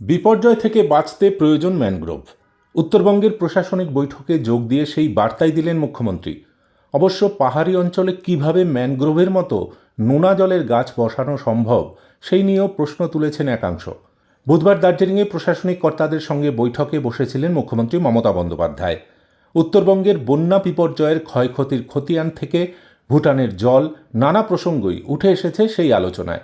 বিপর্যয় থেকে বাঁচতে প্রয়োজন ম্যানগ্রোভ। উত্তরবঙ্গের প্রশাসনিক বৈঠকে যোগ দিয়ে সেই বার্তাই দিলেন মুখ্যমন্ত্রী। অবশ্য পাহাড়ি অঞ্চলে কীভাবে ম্যানগ্রোভের মতো নোনা জলের গাছ বসানো সম্ভব, সেই নিয়েও প্রশ্ন তুলেছেন একাংশ। বুধবার দার্জিলিংয়ে প্রশাসনিক কর্তাদের সঙ্গে বৈঠকে বসেছিলেন মুখ্যমন্ত্রী মমতা বন্দ্যোপাধ্যায়। উত্তরবঙ্গের বন্যা বিপর্যয়ের ক্ষয়ক্ষতির খতিয়ান থেকে ভুটানের জল নানা প্রসঙ্গই উঠে এসেছে সেই আলোচনায়।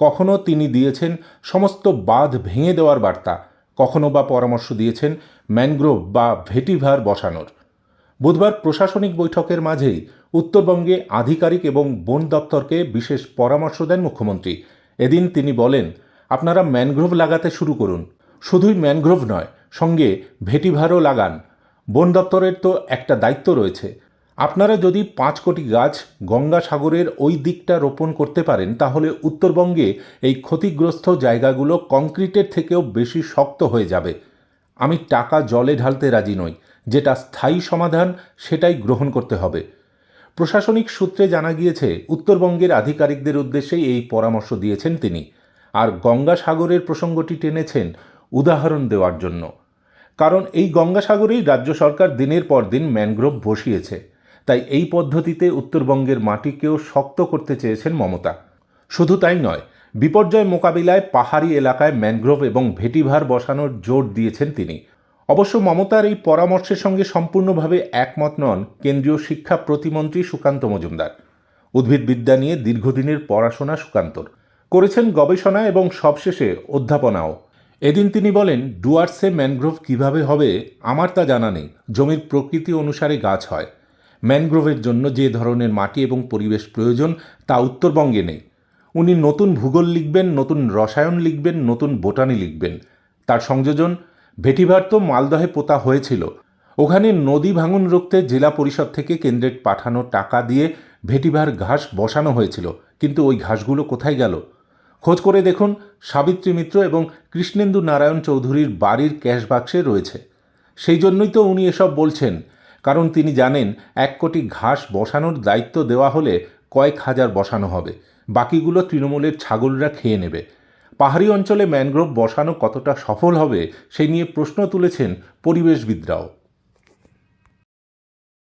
কখনো তিনি দিয়েছেন সমস্ত বাঁধ ভেঙে দেওয়ার বার্তা, কখনো বা পরামর্শ দিয়েছেন ম্যানগ্রোভ বা ভেটিভার বসানোর। বুধবার প্রশাসনিক বৈঠকের মাঝেই উত্তরবঙ্গে আধিকারিক এবং বন দপ্তরকে বিশেষ পরামর্শ দেন মুখ্যমন্ত্রী। এদিন তিনি বলেন, আপনারা ম্যানগ্রোভ লাগাতে শুরু করুন। শুধুই ম্যানগ্রোভ নয়, সঙ্গে ভেটিভারও লাগান। বন দপ্তরের তো একটা দায়িত্ব রয়েছে। আপনারা যদি পাঁচ কোটি গাছ গঙ্গাসাগরের ওই দিকটা রোপণ করতে পারেন, তাহলে উত্তরবঙ্গে এই ক্ষতিগ্রস্ত জায়গাগুলো কংক্রিটের থেকেও বেশি শক্ত হয়ে যাবে। আমি টাকা জলে ঢালতে রাজি নই। যেটা স্থায়ী সমাধান, সেটাই গ্রহণ করতে হবে। প্রশাসনিক সূত্রে জানা গিয়েছে, উত্তরবঙ্গের আধিকারিকদের উদ্দেশ্যেই এই পরামর্শ দিয়েছেন তিনি। আর গঙ্গাসাগরের প্রসঙ্গটি টেনেছেন উদাহরণ দেওয়ার জন্য। কারণ এই গঙ্গাসাগরেই রাজ্য সরকার দিনের পর দিন ম্যানগ্রোভ বসিয়েছে। তাই এই পদ্ধতিতে উত্তরবঙ্গের মাটিকেও শক্ত করতে চেয়েছেন মমতা। শুধু তাই নয়, বিপর্যয় মোকাবিলায় পাহাড়ি এলাকায় ম্যানগ্রোভ এবং ভেটিভার বসানোর জোর দিয়েছেন তিনি। অবশ্য মমতার এই পরামর্শের সঙ্গে সম্পূর্ণভাবে একমত নন কেন্দ্রীয় শিক্ষা প্রতিমন্ত্রী সুকান্ত মজুমদার। উদ্ভিদবিদ্যা নিয়ে দীর্ঘদিনের পড়াশোনা সুকান্তর। করেছেন গবেষণা এবং সবশেষে অধ্যাপনাও। এদিন তিনি বলেন, ডুয়ার্সে ম্যানগ্রোভ কীভাবে হবে আমার তা জানা নেই। জমির প্রকৃতি অনুসারে গাছ হয়। ম্যানগ্রোভের জন্য যে ধরনের মাটি এবং পরিবেশ প্রয়োজন তা উত্তরবঙ্গে নেই। উনি নতুন ভূগোল লিখবেন, নতুন রসায়ন লিখবেন, নতুন বোটানি লিখবেন। তার সংযোজন, ভেটিভার তো মালদহে পোতা হয়েছিল। ওখানে নদী ভাঙন রুখতে জেলা পরিষদ থেকে কেন্দ্রের পাঠানো টাকা দিয়ে ভেটিভার ঘাস বসানো হয়েছিল। কিন্তু ওই ঘাসগুলো কোথায় গেল? খোঁজ করে দেখুন, সাবিত্রী মিত্র এবং কৃষ্ণেন্দু নারায়ণ চৌধুরীর বাড়ির ক্যাশ বাক্সে রয়েছে। সেই জন্যই তো উনি এসব বলছেন। কারণ তিনি জানেন এক কোটি ঘাস বসানোর দায়িত্ব দেওয়া হলে কয়েক হাজার বসানো হবে। বাকিগুলো তৃণমূলের ছাগলরা খেয়ে নেবে। পাহাড়ি অঞ্চলে ম্যানগ্রোভ বসানো কতটা সফল হবে, সে নিয়ে প্রশ্ন তুলেছেন পরিবেশবিদরাও।